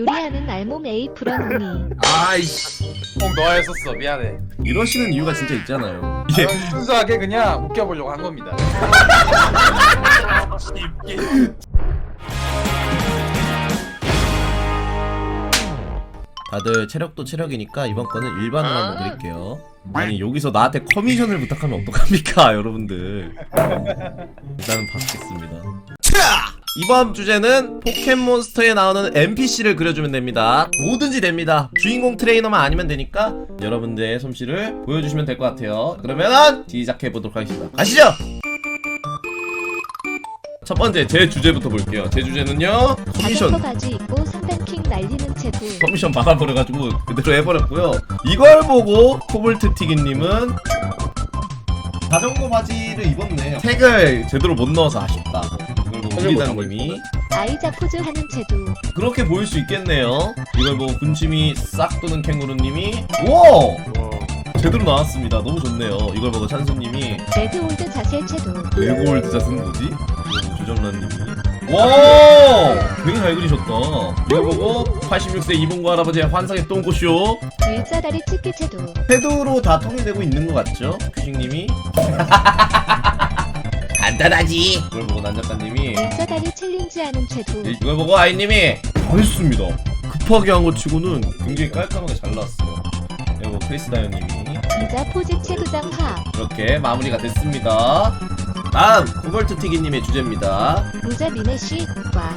요리하는 알몸 A 프런니. 아이씨. 꼭 너가 했었어. 미안해. 이러시는 이유가 진짜 있잖아요. 이게 저는 순수하게 그냥 웃겨보려고 한 겁니다. 다들 체력도 체력이니까 이번 거는 일반으로 한번 드릴게요. 아니 여기서 나한테 커미션을 부탁하면 어떡합니까 여러분들? 일단은 받겠습니다 이번 주제는 포켓몬스터에 나오는 NPC를 그려주면 됩니다. 뭐든지 됩니다. 주인공 트레이너만 아니면 되니까 여러분들의 솜씨를 보여주시면 될 것 같아요. 그러면 시작해보도록 하겠습니다. 가시죠! 첫 번째 제 주제부터 볼게요. 제 주제는요 커미션. 자전거 바지 입고 상단킹 날리는 채도 커미션 받아버려가지고 그대로 해버렸고요. 이걸 보고 코볼트티기님은 자전거 바지를 입었네. 택을 제대로 못 넣어서 아쉽다. 택을 못 우리다님이 아이자 포즈 하는 채도 그렇게 보일 수 있겠네요. 이걸 보고 군침이 싹 도는 캥거루님이 오 제대로 나왔습니다. 너무 좋네요. 이걸 보고 찬수님이 레드홀드 자세 채도 레고월드 자스는 뭐지? 조정란님이 와 되게 잘 그리셨다. 이걸 보고 86세 이봉구 할아버지의 환상의 똥꼬쇼 일자다리 찍기 채도 패드로 다 통일되고 있는 것 같죠? kü식님이 간단하지. 이걸 보고 난작가님이 일자다리 챌린지 하는 채도 이걸 보고 아이님이 잘했습니다. 급하게 한것 치고는 굉장히 깔끔하게 잘 나왔어요. 그리고 크리스 다이어님이 기자 포즈 채도장 하. 이렇게 마무리가 됐습니다. 다음 코벌트티기님의 주제입니다. 루자 미네쉬과.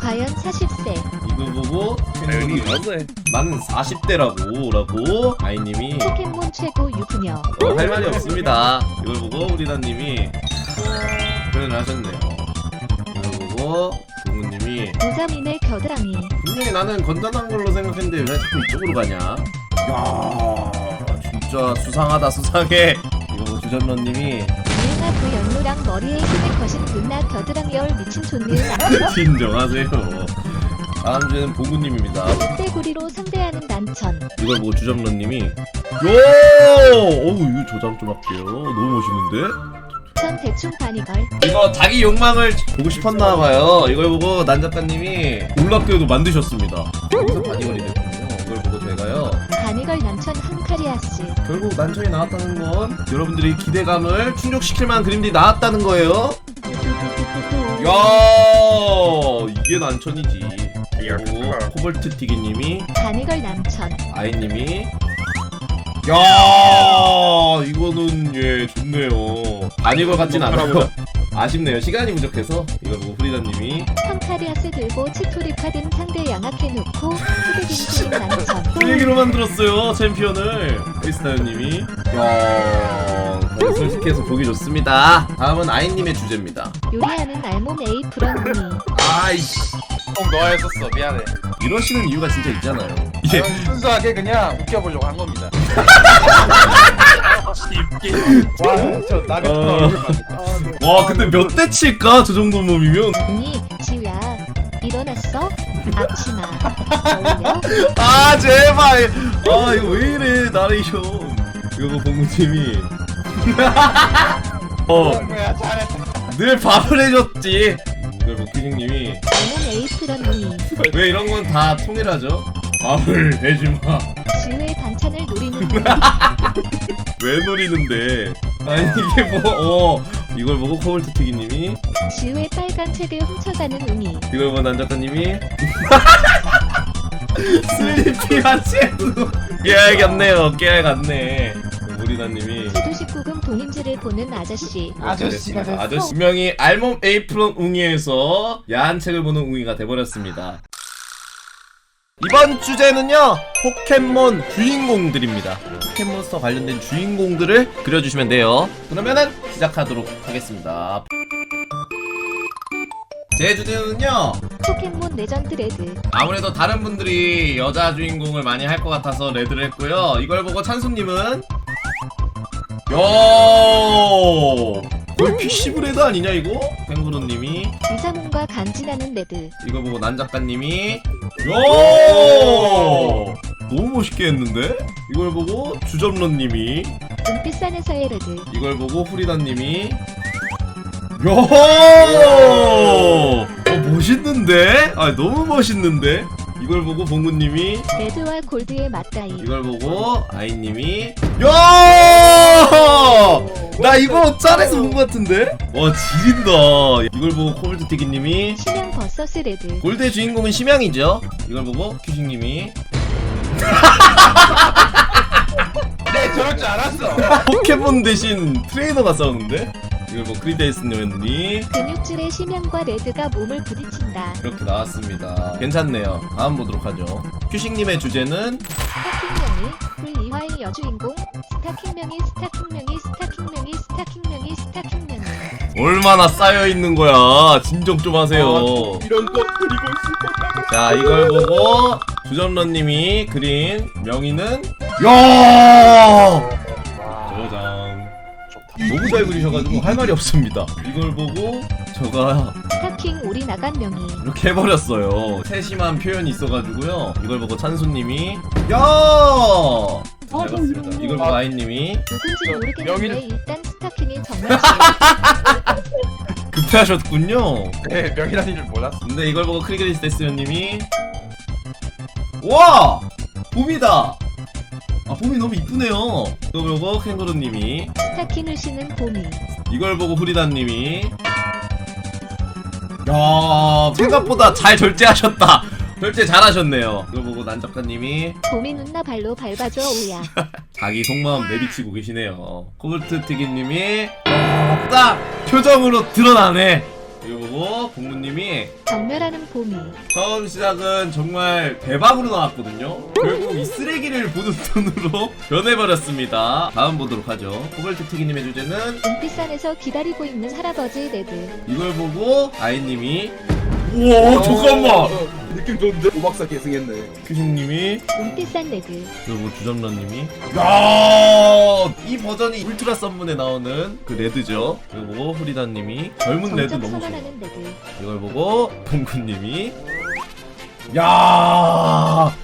과연 40세. 이걸 보고 캥거루 나는 40대라고 라고 아이님이 포켓몬 최고 유부녀 어, 할 말이 없습니다. 이걸 보고 우리다님이 표현을 하셨네요. 이걸 보고 동우님이 루자민의 겨드랑이 분명히 나는 건전한 걸로 생각했는데 왜 자꾸 이쪽으로 가냐? 야 진짜 수상하다 수상해. 이거 보고 주전러님이 유행아 그 연노랑 머리에 힘을 거신 은나 겨드랑이 얼 미친 존니 진정하세요. 다음 주에는 보구님입니다. 떼구리로 상대하는 난천 이걸 보고 주전러님이 요 어우 이거 조장 좀 할게요. 너무 멋있는데? 전 대충 바니걸 이거 자기 욕망을 보고 싶었나 봐요. 이걸 보고 난 작가님이 놀랍게도 만드셨습니다. 여기서 바디걸이 됐군요. 이걸 보고 제가요. 바니걸 난천 한카리아스 결국 난청이 나왔다는 건 여러분들이 기대감을 충족시킬 만한 그림들이 나왔다는 거예요. 야 이게 난천이지. 그리고 코볼트 티기님이 바니걸 난천 아이님이 야 이거는 예 좋네요. 바니걸 같진 않아요. 아쉽네요. 시간이 부족해서 이거 보고 프리다님이 한카리아스 들고 치토리 카든 상대 양악해 놓고 후드딩 난천 그 얘기로 만들었어요 챔피언을. 크리스타요님이. 야 솔직해서 보기 좋습니다. 다음은 아이님의 주제입니다. 요리하는 알몸 A 프런니 아이씨. 꼭 너가 했었어. 미안해. 이러시는 이유가 진짜 있잖아요 이게 저는 순수하게 그냥 웃겨보려고 한 겁니다 와 저 나비 어. 얼굴 봐. 아, 네. 와 근데 몇 대 칠까 저 정도 몸이면 언니 지우야 일어났어? 앞치마 어울려? 아 제발 아 이거 왜 이래 나레이션 이거 뭐 봉구팀이 뭐야 잘했다 어늘 밥을 해줬지 뭐 키닝님이 알몸 A 프런니 왜 이런 건 다 통일하죠 밥을 해주마. 지우의 반찬을 노리는 왜 노리는데? 아니 이게 뭐? 어 이걸 보고 코볼트티기님이? 지우의 빨간 책을 훔쳐가는 웅이 이걸 보고 난작가님이? 슬리피한 채도 깨알 같네요. 깨알 같네. 우리다님이. 세도 19금 동인지를 보는 아저씨. 아저씨가 됐어? 아저씨 명이 알몸 에이프론 웅이에서 야한 책을 보는 웅이가 돼버렸습니다. 이번 주제는요 포켓몬 주인공들입니다. 포켓몬스터 관련된 주인공들을 그려주시면 돼요. 그러면은 시작하도록 하겠습니다. 제 주제는요 포켓몬 레전드 레드 아무래도 다른 분들이 여자 주인공을 많이 할 것 같아서 레드를 했고요. 이걸 보고 찬수님은 야 거의 피시브 레드 아니냐 이거? 간지나는 레드 이거 보고 난 작가님이 야 너무 멋있게 했는데? 이걸 보고 주점런님이 은빛산에서의 레드 이걸 보고 후리다님이 야 어, 멋있는데? 아 너무 멋있는데? 이걸 보고 봉구님이 레드와 골드의 맞다이. 이걸 보고 아이님이 야! 나 이거 짤에서 본 것 같은데? 와 지린다 이걸 보고 코블트티기님이 심양 버서스 레드. 골드의 주인공은 심양이죠 이걸 보고 큐식님이 네 저럴 줄 알았어 포켓몬 대신 트레이너가 싸우는데? 이걸 보고 크리데이스님이 근육질의 심양과 레드가 몸을 부딪힌다. 이렇게 나왔습니다 괜찮네요 다음 보도록 하죠 큐식님의 주제는 스타킹명이 불이화의 여주인공. 스타킹명이 스타킹명이 스타킹명이 스타킹명이 스타킹명이. 얼마나 쌓여 있는 거야 진정 좀 하세요 이런 것 그리고 것자 이걸 보고 주전러님이 그린 명의는 야 너무 잘 그리셔가지고 할 말이 없습니다. 이걸 보고 저가 스타킹 오리 나간 명이. 이렇게 해버렸어요. 세심한 표현이 있어가지고요. 이걸 보고 찬수님이 야! 잘 봤습니다. 이걸 보고 아이님이 누군지 모르겠는데 명의는- 일단 스타킹이 정말 급해하셨군요. 네 명이라는 줄 몰랐어 근데 이걸 보고 크리그리스테스님이 와! 봄이다. 아 봄이 너무 이쁘네요. 보고 캥거루님이. 스타킹을 신은 봄이. 이걸 보고 후리다님이. 야 생각보다 잘 절제하셨다. 절제 잘하셨네요. 이걸 보고 난 작가님이. 봄이 눈나 발로 밟아줘 오야. 자기 속마음 내비치고 계시네요. 코블트티기님이. 어, 딱 표정으로 드러나네 이거 보고 공무님이 정멸하는 봄이. 처음 시작은 정말 대박으로 나왔거든요. 결국 이 쓰레기를 보는 눈으로 변해버렸습니다. 다음 보도록 하죠. 코발트티기님의 주제는 은빛산에서 기다리고 있는 할아버지 레드. 이걸 보고 아이님이 우와 잠깐만 어, 느낌 좋은데? 오박사 계승했네 큐식님이 은빛산 레드. 그리고 주점러님이 야이 버전이 울트라 썬문에 나오는 그 레드죠. 그리고 후리다님이 젊은 레드 너무 좋아. 이걸 보고 봉구님이 야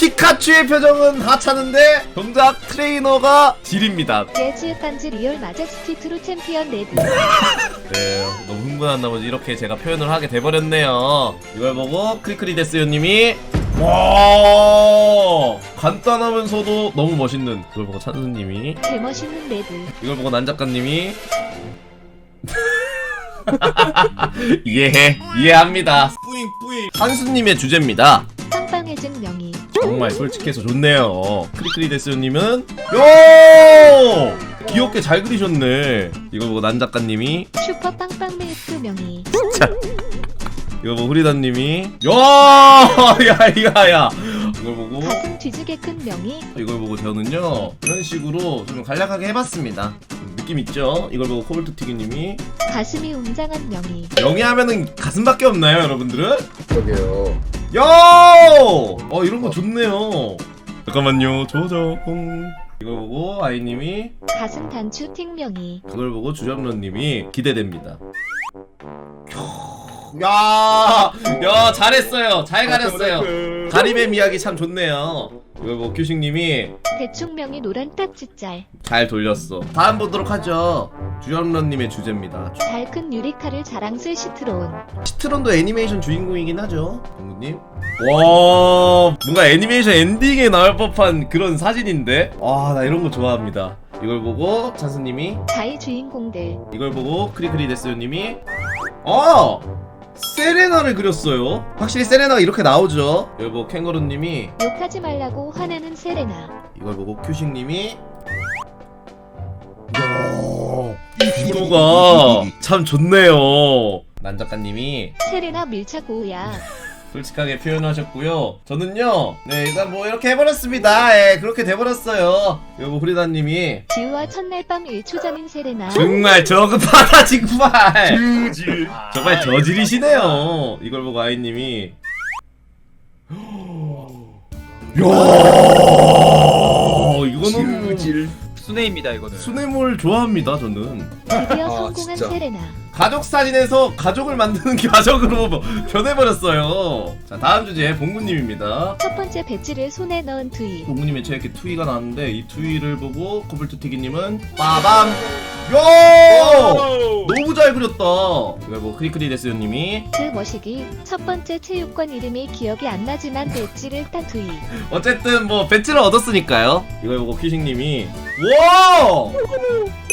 피카츄의 표정은 하찮은데 정작 트레이너가 질입니다. 재즈 깐즈 리얼 마제스티 트루 챔피언 레드. 네 너무 흥분한 나머지 이렇게 제가 표현을 하게 돼버렸네요. 이걸 보고 크리크리데스요님이 와 간단하면서도 너무 멋있는 이걸 보고 찬수님이 개멋있는 레드. 이걸 보고 난 작가님이 이해해 이해합니다 뿌잉 뿌잉 한수님의 주제입니다 빵빵해진 명이. 정말 솔직해서 좋네요 크리크리데스님은 요 귀엽게 잘 그리셨네 이걸 보고 난 작가님이 슈퍼 빵빵 밀크 명이. 이거 보고 후리다님이 야야야야 이걸 보고 가슴 뒤지게 큰 명이. 이걸 보고 저는요 이런 식으로 좀 간략하게 해봤습니다 느낌 있죠? 이걸 보고 코블트티기님이 가슴이 웅장한 명이. 영희하면은 가슴밖에 없나요 여러분들은? 그러게요 야! 어 이런 거 좋네요. 잠깐만요. 조정. 이걸 보고 아이님이 가슴 단추 틱 명이. 그걸 보고 주점론님이 기대됩니다. 야, 야 잘했어요. 잘 가렸어요. 다리뱀 이야기 참 좋네요. 이걸 보고 규식님이 대충 명이 노란 딱지짤. 잘 돌렸어. 다음 보도록 하죠. 주점론님의 주제입니다. 잘 큰 유리카를 자랑스레 시트론. 시트론도 애니메이션 주인공이긴 하죠. 동구님. 와, 뭔가 애니메이션 엔딩에 나올 법한 그런 사진인데? 와, 나 이런 거 좋아합니다. 이걸 보고 찬스님이, 자의 주인공들. 이걸 보고 크리크리데스요님이, 아! 세레나를 그렸어요. 확실히 세레나가 이렇게 나오죠. 보고 캥거루님이, 욕하지 말라고 화내는 세레나. 이걸 보고 큐식님이, 이 비교가 참 좋네요. 난 작가님이, 세레나 밀착 오야. 솔직하게 표현하셨고요. 저는요, 네 일단 뭐 이렇게 해버렸습니다. 예, 그렇게 돼버렸어요. 여보 후리다님이 지우와 첫날 밤 1초 전인 세레나. 정말 저급하다 정말. 즈질 정말 저질이시네요. 이걸 보고 아이님이 야 이거는 순회입니다 이거는. 수뇌물 좋아합니다 저는. 드디어 아, 성공한 진짜. 세레나. 가족 사진에서 가족을 만드는 가족으로 변해버렸어요. 자 다음 주제 봉구님입니다. 첫 번째 배지를 손에 넣은 트위. 봉구님의 제 이렇게 투이가 나왔는데 이 투이를 보고 코블트티기님은 빠밤 야! 오! 너무 잘 그렸다. 이거 뭐 크리크리 데스요님이 그 머시기 첫 번째 체육관 이름이 기억이 안 나지만 배지를 따투이 어쨌든 뭐 배지를 얻었으니까요. 이걸 보고 퀴식님이 와!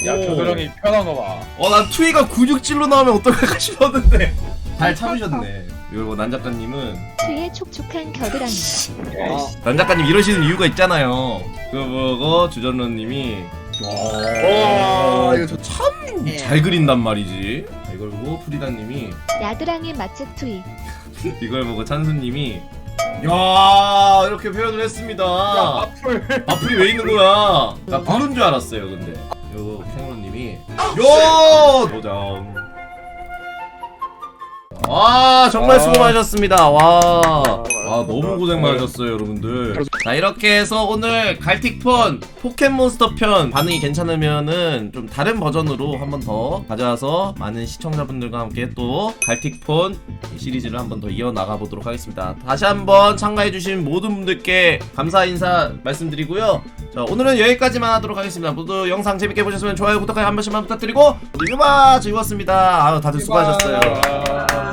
야 오. 겨드랑이 편한 거 봐. 어난 투이가 근육질로 나오면 어떡할까 싶었는데 잘 참으셨네. 이걸 보고 난 작가님은 트의 촉촉한 겨드랑이 난 작가님 이러시는 이유가 있잖아요. 그거 보고 주전로님이 와 이거 좋. 참잘 그린단 말이지. 이걸 보고 프리다님이 야드랑이 맛집 투이 이걸 보고 찬수님이 야 이렇게 표현을 했습니다. 앞을. 앞플이 왜 있는 거야? 나 부른 줄 알았어요, 근데. 요거 캥로님이 요 도장. 와 정말 아. 수고 많으셨습니다. 와, 아 너무 고생 많으셨어요, 여러분들. 자 이렇게 해서 오늘 갈틱폰 포켓몬스터 편 반응이 괜찮으면은 좀 다른 버전으로 한 번 더 가져와서 많은 시청자분들과 함께 또 갈틱폰 시리즈를 한 번 더 이어 나가 보도록 하겠습니다. 다시 한번 참가해주신 모든 분들께 감사 인사 말씀드리고요. 자 오늘은 여기까지만 하도록 하겠습니다. 모두 영상 재밌게 보셨으면 좋아요, 구독하기 한 번씩만 부탁드리고 유마 즐거웠습니다. 아유 다들 수고하셨어요.